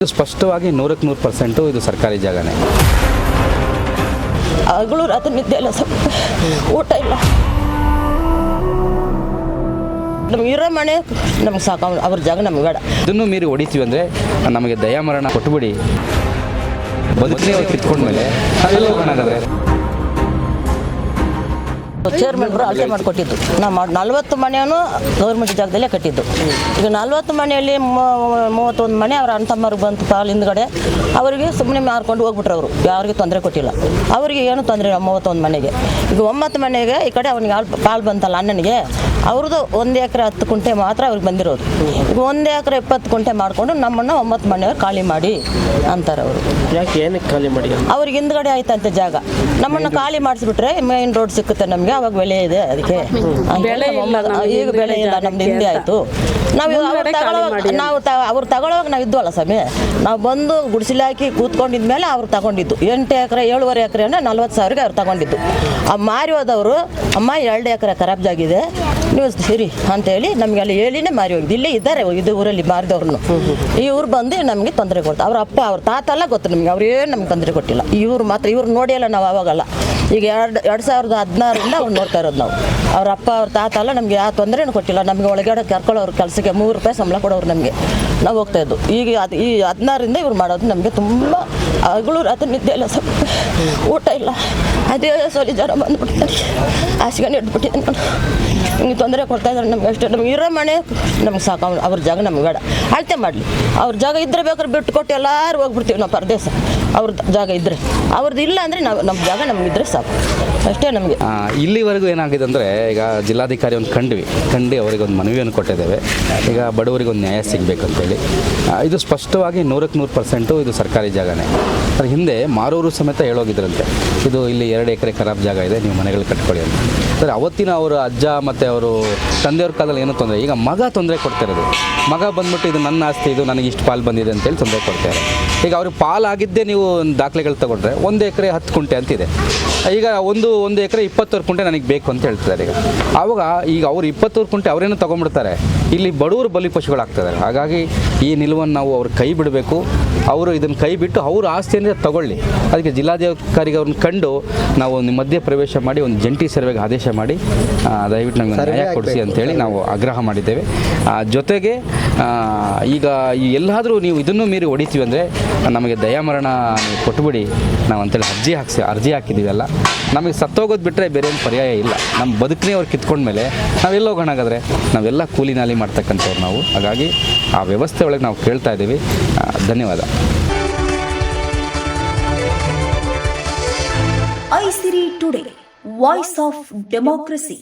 ಇದು ಸ್ಪಷ್ಟವಾಗಿ ನೂರಕ್ಕೆ ನೂರು ಪರ್ಸೆಂಟು ಇದು ಸರ್ಕಾರಿ ಜಾಗನೇ. ಹಗಲು ರಾತ್ರಿ ನಿದ್ದೆ ಇಲ್ಲ ಸ್ವಲ್ಪ ಊಟ ಇಲ್ಲ. ನಮ್ಗೆ ಇರೋ ಮನೆ ನಮ್ಗೆ ಸಾಕು ಅವ್ರ- ಅವ್ರ ಜಾಗ ನಮ್ಗೆ ಬೇಡ. ಇದನ್ನು ಮೀರಿ ಹೊಡಿತೀವಿ ಅಂದರೆ ನಮಗೆ ದಯಾಮರಣ ಕೊಟ್ಬಿಡಿ. ಬದುಕಿ ಅವ್ರು ಕಿತ್ಕೊಂಡ್ಮೇಲೆ. ನಾವೆಲ್ಲ ಹೋಗೋಣ ಹಾಗಾದ್ರೆ ಚೇರ್ಮನ್ರು ಅಳತೆ ಮಾಡಿಕೊಟ್ಟಿದ್ದು. ನಾವು ನಲ್ವತ್ತು ಮನೆಯನ್ನು ಗೌರ್ಮೆಂಟ್ ಜಾಗದಲ್ಲೇ ಕಟ್ಟಿದ್ದು. ಈಗ ನಲ್ವತ್ತು ಮನೆಯಲ್ಲಿ ಮೂವತ್ತೊಂದು ಮನೆ ಅವರ ಅಣ್ಣ ತಮ್ಮವ್ರಿಗೆ ಬಂತು ಪಾಲ್ ಹಿಂದ್ಗಡೆ. ಅವರಿಗೆ ಸುಮ್ಮನೆ ಮಾರ್ಕೊಂಡು ಹೋಗ್ಬಿಟ್ರು ಅವರು. ಯಾರಿಗೂ ತೊಂದರೆ ಕೊಟ್ಟಿಲ್ಲ. ಅವರಿಗೆ ಏನು ತೊಂದರೆ ಇಲ್ಲ ಮೂವತ್ತೊಂದು ಮನೆಗೆ. ಈಗ ಒಂಬತ್ತು ಮನೆಗೆ ಈ ಕಡೆ ಅವನಿಗೆ ಪಾಲ್ ಬಂತಲ್ಲ ಅಣ್ಣನಿಗೆ. ಅವ್ರದ್ದು ಒಂದು ಎಕರೆ ಹತ್ತು ಕುಂಟೆ ಮಾತ್ರ ಅವ್ರಿಗೆ ಬಂದಿರೋದು. ಈಗ ಒಂದು ಎಕರೆ ಇಪ್ಪತ್ತು ಕುಂಟೆ ಮಾಡಿಕೊಂಡು ನಮ್ಮನ್ನು ಒಂಬತ್ತು ಮನೆಯವ್ರು ಖಾಲಿ ಮಾಡಿ ಅಂತಾರೆ ಅವರು. ಯಾಕೆ ಏನಕ್ಕೆ ಖಾಲಿ ಮಾಡಿ? ಅವ್ರಿಗೆ ಹಿಂದ್ಗಡೆ ಆಯ್ತಂತೆ ಜಾಗ. ನಮ್ಮನ್ನು ಖಾಲಿ ಮಾಡಿಸ್ಬಿಟ್ರೆ ಮೇನ್ ರೋಡ್ ಸಿಕ್ಕುತ್ತೆ ನಮ್ಗೆ. ಅವಾಗ ಬೆಳೆ ಇದೆ ಅದಕ್ಕೆ? ಬೆಲೆ ಇಲ್ಲ ಈಗ ಬೆಳೆ ಇಲ್ಲ ನಮ್ದು ಹಿಂದೆ ಆಯ್ತು. ನಾವು ತಗೊಳ್ಳೋವಾಗ ನಾವು ತ- ಅವ್ರು ತಗೊಳ್ಳೋವಾಗ ನಾವು ಇದ್ವಲ್ಲ ಸ್ವಾಮಿ? ನಾವು ಬಂದು ಗುಡಿಸಿಲೆ ಹಾಕಿ ಕೂತ್ಕೊಂಡಿದ್ಮೇಲೆ ಅವ್ರು ತಗೊಂಡಿದ್ದು. ಎಂಟು ಎಕರೆ ಏಳುವರೆ ಎಕರೆನ ನಲ್ವತ್ತು ಸಾವಿರಕ್ಕೆ ಅವ್ರು ತಗೊಂಡಿದ್ದು. ಆ ಮಾರಿ ಹೋದವರು ಅಮ್ಮ ಎರಡು ಎಕರೆ ಖರಾಬ್ದಾಗಿದೆ ನೀವು ಸರಿ ಅಂತೇಳಿ ನಮಗೆ ಅಲ್ಲಿ ಹೇಳಿನೇ ಮಾರಿ ಹೋಗಿದ್ದು ಇಲ್ಲೇ ಇದ್ದಾರೆ ಇದು ಊರಲ್ಲಿ ಮಾರಿದವ್ರನ್ನು ಊರು ಬಂದು ನಮಗೆ ತೊಂದರೆ ಕೊಡ್ತಾರೆ ಅವ್ರ ಅಪ್ಪ ಅವ್ರ ತಾತ ಎಲ್ಲ ಗೊತ್ತು ನಮಗೆ. ಅವ್ರು ಏನು ನಮ್ಗೆ ತೊಂದರೆ ಕೊಟ್ಟಿಲ್ಲ. ಇವ್ರು ಮಾತ್ರ ಇವ್ರು ನೋಡಿಯಲ್ಲ ನಾವು ಅವಾಗಲ್ಲ. ಈಗ ಎರಡು ಎರಡು ಸಾವಿರದ ಹದಿನಾರರಿಂದ ಅವ್ನು ನೋಡ್ತಾ ಇರೋದು ನಾವು. ಅವ್ರ ಅಪ್ಪ, ಅವ್ರ ತಾತ ಎಲ್ಲ ನಮಗೆ ಯಾವ ತೊಂದರೆನೂ ಕೊಟ್ಟಿಲ್ಲ. ನಮಗೆ ಒಳಗಡೆ ಕರ್ಕೊಳ್ಳೋರು ಕೆಲಸಕ್ಕೆ ಮೂರು ರೂಪಾಯಿ ಸಂಬಳ ಕೊಡೋರು ನಮಗೆ. ನಾವು ಹೋಗ್ತಾ ಇದ್ದು. ಈಗ ಅದು, ಈ ಹದಿನಾರರಿಂದ ಇವ್ರು ಮಾಡೋದು ನಮಗೆ ತುಂಬ ಹಗಲು ರಾತ್ರಿ ನಿದ್ದೆ ಇಲ್ಲ ಸ್ವಲ್ಪ ಊಟ ಇಲ್ಲ. ಅದೇ ಸೊಲಿ ಜ್ವರ ಬಂದ್ಬಿಟ್ಟಿದೆ ಹಾಸಿಗೆ ಇಟ್ಬಿಟ್ಟಿದ್ದೀನಿ ನಾನು. ಹಿಂಗೆ ತೊಂದರೆ ಕೊಡ್ತಾ ಇದ್ದಾರೆ ನಮ್ಗೆ ಅಷ್ಟೇ. ನಮ್ಗೆ ಇರೋ ಮನೆ ನಮ್ಗೆ ಸಾಕು. ಅವ್ನು ಅವ್ರ ಜಾಗ ನಮ್ಗೆ ಬೇಡ. ಅಳತೆ ಮಾಡಲಿ. ಅವ್ರ ಜಾಗ ಇದ್ರೆ ಬೇಕಾದ್ರೆ ಬಿಟ್ಟು ಕೊಟ್ಟು ಎಲ್ಲರೂ ಹೋಗ್ಬಿಡ್ತೀವಿ ನಾವು ಪರದೇಶ. ಅವ್ರದ್ದು ಜಾಗ ಇದ್ದರೆ ಅವ್ರದ್ದು ಇಲ್ಲ ಅಂದರೆ ನಾವು ನಮ್ಮ ಜಾಗ ನಮಗಿದ್ರೆ ಸಾಕು. ಅಷ್ಟೇ ನಮಗೆ. ಇಲ್ಲಿವರೆಗೂ ಏನಾಗಿದೆ ಅಂದರೆ ಈಗ ಜಿಲ್ಲಾಧಿಕಾರಿ ಒಂದು ಕಂಡ್ವಿ. ಕಂಡು ಅವರಿಗೆ ಒಂದು ಮನವಿಯನ್ನು ಕೊಟ್ಟಿದ್ದೇವೆ. ಈಗ ಬಡವರಿಗೆ ಒಂದು ನ್ಯಾಯ ಸಿಗಬೇಕಂತೇಳಿ. ಅಂತೇಳಿ ಇದು ಸ್ಪಷ್ಟವಾಗಿ ನೂರಕ್ಕೆ ನೂರು ಪರ್ಸೆಂಟು ಇದು ಸರ್ಕಾರಿ ಜಾಗನೇ. ಅದ್ರ ಹಿಂದೆ ಮಾರೂರು ಸಮೇತ ಹೇಳೋಗಿದ್ರಂತೆ. ಇದು ಇಲ್ಲಿ ಎರಡು ಎಕರೆ ಖರಾಬ್ ಜಾಗ ಇದೆ, ನೀವು ಮನೆಗಳು ಕಟ್ಕೊಳ್ಳಿ ಅಂತ. ಸರ್ ಅವತ್ತಿನ ಅವರು ಅಜ್ಜ ಮತ್ತು ಅವರು ತಂದೆಯವ್ರ ಕಾಲದಲ್ಲಿ ಏನೋ ತೊಂದರೆ, ಈಗ ಮಗ ತೊಂದರೆ ಕೊಡ್ತಿರೋದು. ಮಗ ಬಂದ್ಬಿಟ್ಟು ಇದು ನನ್ನ ಆಸ್ತಿ, ಇದು ನನಗೆ ಇಷ್ಟು ಪಾಲು ಬಂದಿದೆ ಅಂತೇಳಿ ತೊಂದರೆ ಕೊಡ್ತಾರೆ. ಈಗ ಅವ್ರಿಗೆ ಪಾಲಾಗಿದ್ದೇ ನೀವು ದಾಖಲೆಗಳು ತಗೊಂಡ್ರೆ ಒಂದು ಎಕರೆ ಹತ್ತು ಕುಂಟೆ ಅಂತಿದೆ. ಈಗ ಒಂದು ಒಂದು ಎಕರೆ ಇಪ್ಪತ್ತೂರು ಕುಂಟೆ ನನಗೆ ಬೇಕು ಅಂತ ಹೇಳ್ತಿದ್ದಾರೆ ಈಗ. ಆವಾಗ ಈಗ ಅವ್ರು ಇಪ್ಪತ್ತೂರು ಕುಂಟೆ ಅವರೇನು ತೊಗೊಂಡ್ಬಿಡ್ತಾರೆ. ಇಲ್ಲಿ ಬಡವರು ಬಲಿಪಶುಗಳಾಗ್ತಿದ್ದಾರೆ ಹಾಗಾಗಿ ಈ ನಿಲುವನ್ನು ನಾವು ಅವ್ರ ಕೈ ಬಿಡಬೇಕು. ಅವರು ಇದನ್ನು ಕೈ ಬಿಟ್ಟು ಅವ್ರ ಆಸ್ತಿಯಿಂದ ತಗೊಳ್ಳಿ. ಅದಕ್ಕೆ ಜಿಲ್ಲಾಧಿಕಾರಿಗೆ ಅವ್ರನ್ನ ಕಂಡು ನಾವು ಮಧ್ಯ ಮಧ್ಯೆ ಪ್ರವೇಶ ಮಾಡಿ ಒಂದು ಜಂಟಿ ಸರ್ವೆಗೆ ಆದೇಶ ಮಾಡಿ ದಯವಿಟ್ಟು ನಮಗೆ ನ್ಯಾಯ ಕೊಡಿಸಿ ಅಂತೇಳಿ ನಾವು ಆಗ್ರಹ ಮಾಡಿದ್ದೇವೆ. ಆ, ಜೊತೆಗೆ ಈಗ ಎಲ್ಲಾದರೂ ನೀವು ಇದನ್ನು ಮೀರಿ ಹೊಡಿತೀವಿ ಅಂದರೆ ನಮಗೆ ದಯಾಮರಣ ಕೊಟ್ಬಿಡಿ. ನಾವು ಅಂತೇಳಿ ಅರ್ಜಿ ಹಾಕ್ಸಿ, ಅರ್ಜಿ ಹಾಕಿದ್ದೀವಲ್ಲ. ನಮಗೆ ಸತ್ತೋಗೋದು ಬಿಟ್ಟರೆ ಬೇರೆ ಏನು ಪರ್ಯಾಯ ಇಲ್ಲ. ನಮ್ಮ ಬದುಕನೇ ಅವ್ರು ಕಿತ್ಕೊಂಡ್ಮೇಲೆ ನಾವೆಲ್ಲ ಹೋಗೋಣಾಗಾದ್ರೆ ನಾವೆಲ್ಲ ಕೂಲಿ ನಾಲಿ ಮಾಡ್ತಕ್ಕಂಥವ್ರು ನಾವು. ಹಾಗಾಗಿ ಆ ವ್ಯವಸ್ಥೆ ಒಳಗೆ ನಾವು ಕೇಳ್ತಾ ಇದ್ದೀವಿ. ಧನ್ಯವಾದ. Aisiri today, voice of democracy.